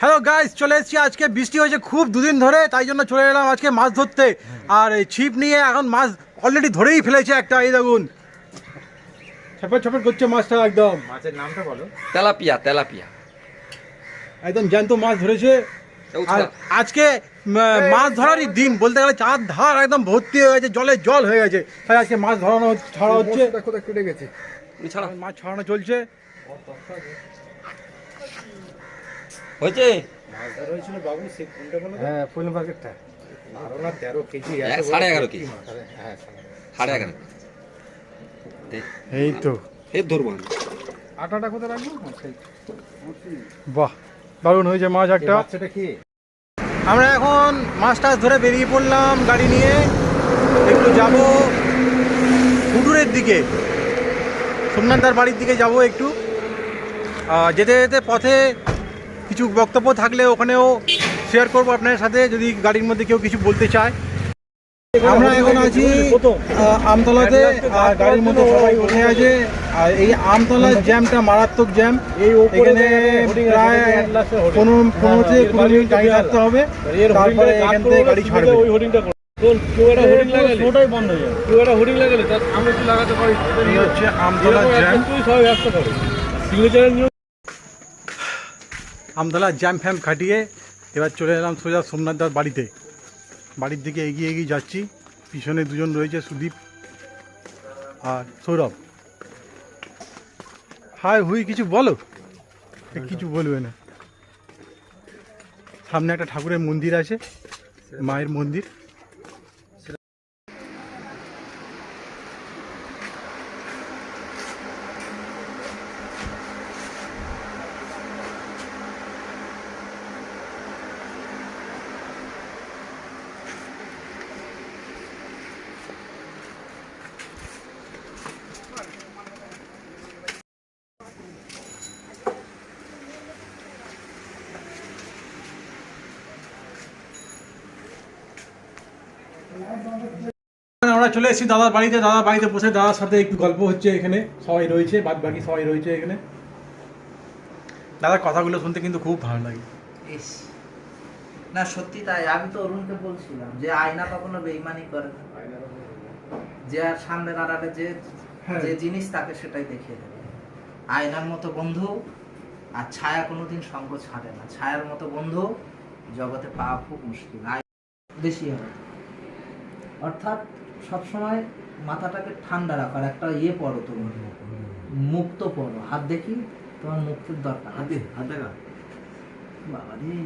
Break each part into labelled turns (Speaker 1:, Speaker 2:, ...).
Speaker 1: Hello guys চলে এসেছি আজকে। বৃষ্টি হয়েছে খুব দুদিন ধরে তাই জন্য চলে এলাম আজকে মাছ ধরতে। আর এই ছিপ নিয়ে এখন মাছ অলরেডি ধরেই ফেলেছে একটা এই দেখুন। ছপেট ছপেট করছে মাছটা একদম।
Speaker 2: মাছের নামটা বলো।
Speaker 3: তেলাপিয়া তেলাপিয়া।
Speaker 1: একদম জ্যান্ত মাছ ধরেছে। আর আজকে মাছ ধরারই দিন। বলতে গেলে চার ধার একদম ভর্তি হয়ে গেছে জলে জল হয়ে গেছে। তাই আজকে মাছ ধরানো ছাড়া হচ্ছে।
Speaker 2: কোথায় কেটে গেছে?
Speaker 3: ছাড়া।
Speaker 1: মাছ ছড়ানো চলছে।
Speaker 3: হয়েছে?
Speaker 2: হ্যাঁ ফুল মার্কেটটা। বারো না তেরো কেজি
Speaker 3: এক
Speaker 2: এত বড়
Speaker 3: সাড়ে এগারো কেজি।
Speaker 2: হ্যাঁ সাড়ে এগারো।
Speaker 1: এই তো।
Speaker 3: ধরবো আমি
Speaker 2: আটাটা কোথায় রাখব? আচ্ছা,
Speaker 1: বাহ দারুণ হয়েছে মাছ
Speaker 2: এই
Speaker 1: একটা।
Speaker 2: বাচ্চাটা কি?
Speaker 1: আমরা এখন মাছ টাছ ধরে বেরিয়ে পড়লাম গাড়ি নিয়ে। একটু যাব হুডুরের দিকে। সোমনাথদার বাড়ির দিকে যাব একটু। যেতে যেতে পথে কিছু বক্তব্য থাকলে ওখানেও শেয়ার করব আপনার সাথে যদি গাড়ির মধ্যে কেউ কিছু বলতে চায়। আমরা এখন আছি আমতলাতে আর গাড়ির মধ্যে সবাই বসে আছে। আর এই আমতলার জ্যামটা মারাত্মক জ্যাম এখানে প্রায় পনেরো পনেরো থেকে কুড়ি মিনিট গাড়ি থাকতে হবে। তারপরে এখান থেকে গাড়ি ছাড়বে।
Speaker 4: ওটাই বন্ধ
Speaker 1: আমতলা জ্যাম ফ্যাম খাটিয়ে এবার চলে এলাম সোজা সোমনাথদার বাড়িতে। বাড়ির দিকে এগিয়ে এগিয়ে যাচ্ছি। পিছনে দুজন রয়েছে সুদীপ আর সৌরভ। হাই হুই কিছু বলো? কিছু বলবে না। সামনে একটা ঠাকুরের মন্দির আছে মায়ের মন্দির। চলে এসেছি দাদার বাড়িতে। দাদার বাড়িতে বসে দাদার সাথে একটু গল্প হচ্ছে এখানে। সবাই রয়েছে বাদ বাকি সবাই রয়েছে এখানে। দাদার কথাগুলো শুনতে কিন্তু খুব ভালো লাগে।
Speaker 5: না সত্যি তাই। আমি তো অরুণকে বলছিলাম যে আয়না কখনো বেইমানি করে না। যে আর সামনে দাঁড়ালে যে
Speaker 1: হ্যাঁ।
Speaker 5: যে জিনিস তাকে সেটাই দেখিয়ে দেবে। আয়নার মতো বন্ধু আর ছায়া কোনোদিন সঙ্গ ছাড়ে না। ছায়ার মতো বন্ধু জগতে পাওয়া খুব মুশকিল। বেশি হবে। অর্থাৎ সবসময় মাথাটাকে ঠান্ডা রাখার একটা ইয়ে পড়ো তুমি মুক্ত পড়ো হাত দেখি তোমার মুক্তির দরকার হাতে হাত দেখা বাবা রে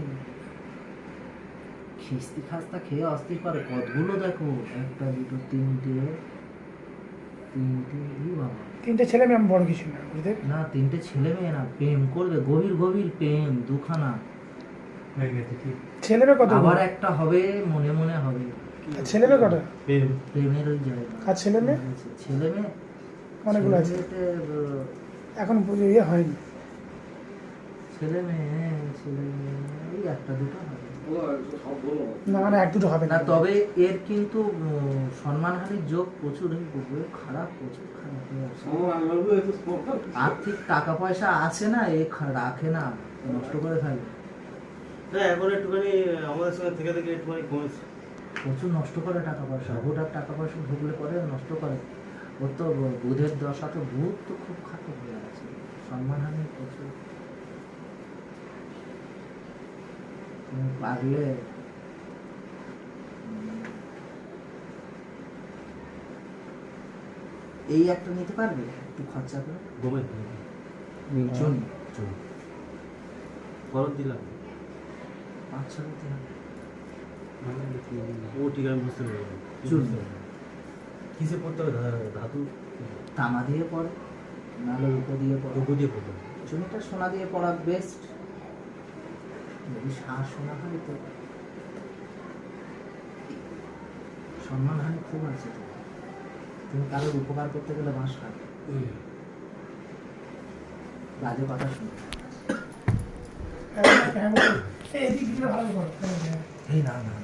Speaker 5: খিস্তি খাস্তা খেয়ে অস্থির করে। কতগুলো দেখো? একটা দুটো তিনটে তিনটে ই বাবা।
Speaker 6: তিনটে ছেলে মেয়ে বড় কিছু না বুঝতে
Speaker 5: না তিনটে ছেলে মেয়ে না প্রেম করবে। গভীর গভীর প্রেম দুখানা।
Speaker 6: ছেলে মেয়ে কত
Speaker 5: আবার একটা হবে মনে মনে হবে।
Speaker 6: ছেলে মেয়ে কটা?
Speaker 5: প্রেমের ওই
Speaker 6: আর ছেলে মেয়ে?
Speaker 5: ছেলে মেয়ে?
Speaker 6: অনেকগুলো আছে। এখন পুজো ইয়ে হয়নি?
Speaker 5: ছেলে মেয়ে ছেলে মেয়ে এই একটা দুটো হবে।
Speaker 6: না মানে এক দুটো হবে
Speaker 5: না।
Speaker 6: না
Speaker 5: তবে এর কিন্তু সম্মানহানির যোগ প্রচুর খারাপ প্রচুর খারাপ আর্থিক টাকা পয়সা আছে না এ রাখে না নষ্ট করে ফেলে।
Speaker 4: এখন একটুখানি আমাদের সঙ্গে থেকে থেকে একটুখানি কমেছে।
Speaker 5: প্রচুর নষ্ট করে টাকা পয়সা। হুটার টাকা পয়সা ঢুকলে পরে নষ্ট করে। ওর তো বুধের দশা তো বুধ তো খুব খাটো হয়ে আছে। সম্মানহানি প্রচুর। পারলে। এই একটা নিতে পারবে? একটু খরচা করে।
Speaker 4: ঘুমে
Speaker 5: চুন
Speaker 4: খরচ দিলাম।
Speaker 5: পাঁচ ছ দিতে হবে।
Speaker 4: ও ঠিক আমি বুঝতে পারলাম
Speaker 5: চুন
Speaker 4: কিসে পড়তে হবে? ধাতু?
Speaker 5: তামা দিয়ে পড়ে নাহলে রূপো দিয়ে পড়ে।
Speaker 4: রঘু দিয়ে পড়তে হবে।
Speaker 5: চুনিটা সোনা দিয়ে পড়া বেস্ট যদি সার সোনা হয় তো সম্মান সম্মানহানি খুব আছে তো। তুমি কারোর উপকার করতে গেলে বাঁশ খাবে। বাজে কথা শুনে।
Speaker 6: হ্যাঁ, এই এদিক ভালো করো। হ্যাঁ,
Speaker 5: এই না না।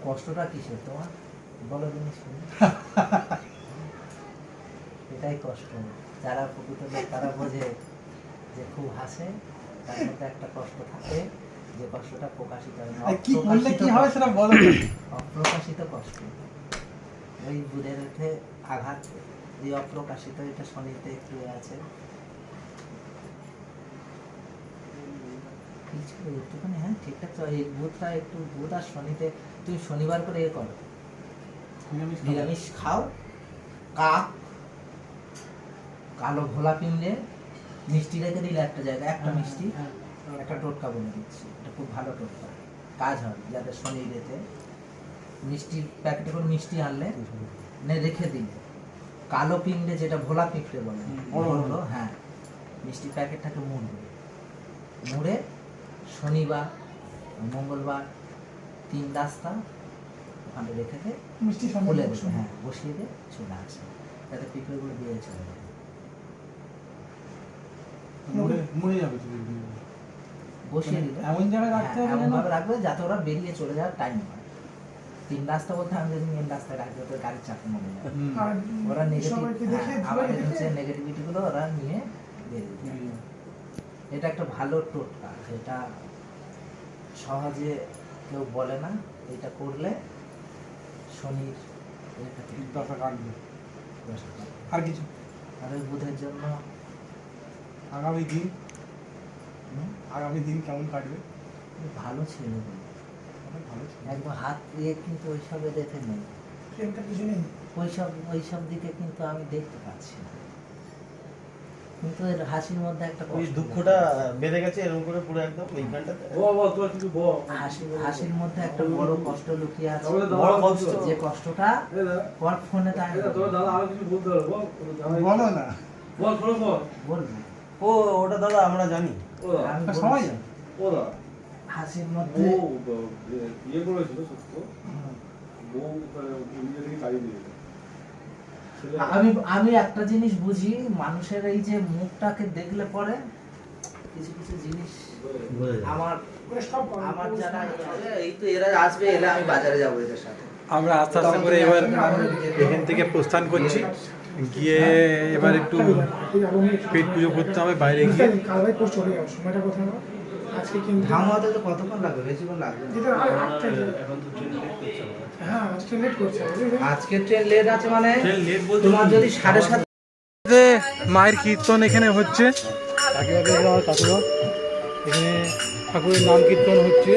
Speaker 5: কষ্টটা কিসের তোমার? বলো জিনিস এটাই কষ্ট। যারা প্রকৃত লোক তারা বোঝে যে খুব হাসে তার মধ্যে একটা কষ্ট থাকে যে কষ্টটা প্রকাশিত হয় না।
Speaker 1: কি করলে কি
Speaker 5: অপ্রকাশিত কষ্ট।
Speaker 1: সেটা বলো।
Speaker 5: অপ্রকাশিত কষ্ট। ওই বুধের উঠে আঘাত। যে অপ্রকাশিত এটা শনিতে একটু আছে। একটুখানি হ্যাঁ ঠিকঠাক চলে এই বুধটা একটু বুধ আর শনিতে তুই শনিবার করে এ করো। নিরামিষ খাও কাক কালো ঘোলা পিমড়ে মিষ্টি রেখে দিলে একটা জায়গায় একটা মিষ্টি একটা টোটকা বলে দিচ্ছি এটা খুব ভালো টোটকা। কাজ হবে যাদের শনি রেতে মিষ্টির প্যাকেটে করে মিষ্টি আনলে নে রেখে দিলে কালো পিঁপড়ে যেটা ভোলা পিঁপড়ে বলে হ্যাঁ মিষ্টির প্যাকেটটাকে মুড়বে মুড়ে শনিবার মঙ্গলবার তিন রাস্তা ওখানে রেখে দে
Speaker 6: মিষ্টি।
Speaker 5: দেবে হ্যাঁ বসিয়ে দে চলে আসে যাতে পিঁপড়েগুলো দিয়ে চলে যাবে
Speaker 1: মরে মরে যাবে
Speaker 5: বসিয়ে দিলে।
Speaker 1: এমন জায়গায় রাখতে
Speaker 5: হ্যাঁ,
Speaker 1: হবে
Speaker 5: এমনভাবে রাখবে যাতে ওরা বেরিয়ে চলে যাওয়ার টাইম হয়। তিন রাস্তা বলতে আমি যদি মেন রাস্তায় রাখি তো গাড়ির চাপে মরে যাবে ওরা নেগেটিভ আমাদের হচ্ছে
Speaker 6: দেখে
Speaker 5: ওরা নিয়ে বেরিয়ে এটা একটা ভালো টোটকা এটা সহজে কেউ বলে না এটা করলে শনির
Speaker 1: দশা কাটবে। আর কিছু?
Speaker 5: আর ওই বুধের জন্য
Speaker 1: আগামী দিন? আগামী দিন কেমন কাটবে?
Speaker 5: ভালো ছিল। একদম হাত দিয়ে কিন্তু ওইসব দেখে নেই।
Speaker 6: কিছু নেই।
Speaker 5: ওইসব ওইসব দিকে কিন্তু আমি দেখতে পাচ্ছি না। কিন্তু এর হাসির মধ্যে একটা
Speaker 4: ওই দুঃখটা বেড়ে গেছে এরকম করে পুরো একদম এইখানটাতে
Speaker 5: হাসি হাসির মধ্যে একটা বড় কষ্ট লুকিয়ে আছে।
Speaker 4: বড় কষ্ট?
Speaker 5: যে কষ্টটা পর ফোনে তাই
Speaker 1: বলো না।
Speaker 5: বলব।
Speaker 4: ও ওটা দাদা আমরা জানি।
Speaker 1: তা সবাই
Speaker 5: বলছি, হাসির মধ্যে
Speaker 2: ইয়ে করেছিল সত্য বউ নিজে থেকে তাড়িয়ে দিয়েছে। ছেলে
Speaker 5: আমি আমি একটা জিনিস বুঝি মানুষের এই যে মুখটাকে দেখলে পরে কিছু কিছু জিনিস আমার
Speaker 6: সব
Speaker 5: আমার যারা এই তো এরা আসবে এলে আমি বাজারে যাব এদের সাথে।
Speaker 1: আমরা আস্তে আস্তে করে এবার এখান থেকে প্রস্থান করছি। গিয়ে এবার একটু
Speaker 6: এই
Speaker 1: পেট পুজো করতে হবে বাইরে গিয়ে।
Speaker 6: আজকে কিন্তু
Speaker 5: তো কতক্ষণ লাগবে? বেশিক্ষণ লাগবে
Speaker 4: এখন তো ট্রেন লেট করছে
Speaker 6: হ্যাঁ আজকে লেট করছে
Speaker 5: আজকে ট্রেন লেট আছে মানে তোমার যদি সাড়ে সাত
Speaker 1: মায়ের কীর্তন এখানে হচ্ছে। আমার কাকুরা এখানে ঠাকুরের নাম কীর্তন হচ্ছে।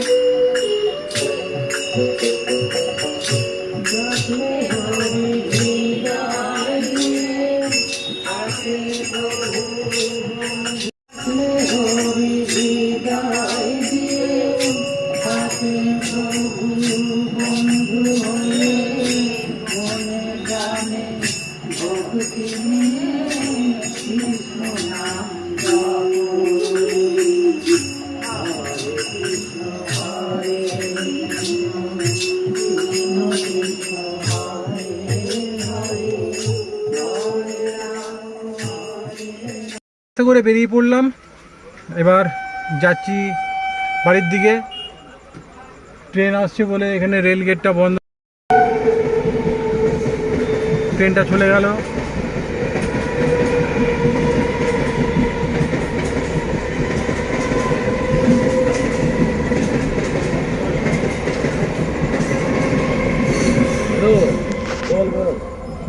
Speaker 1: করে বেরিয়ে পড়লাম। এবার যাচ্ছি বাড়ির দিকে। ট্রেন আসছে বলে এখানে রেল গেটটা বন্ধ। ট্রেনটা চলে গেল।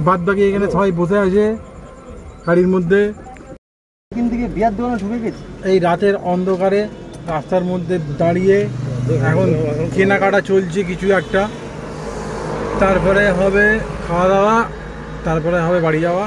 Speaker 1: বাদ বাকি এখানে সবাই বসে আছে গাড়ির মধ্যে।
Speaker 4: বিয়ার
Speaker 1: এই রাতের অন্ধকারে রাস্তার মধ্যে দাঁড়িয়ে এখন কেনাকাটা চলছে কিছু একটা। তারপরে হবে খাওয়া দাওয়া, তারপরে হবে বাড়ি যাওয়া।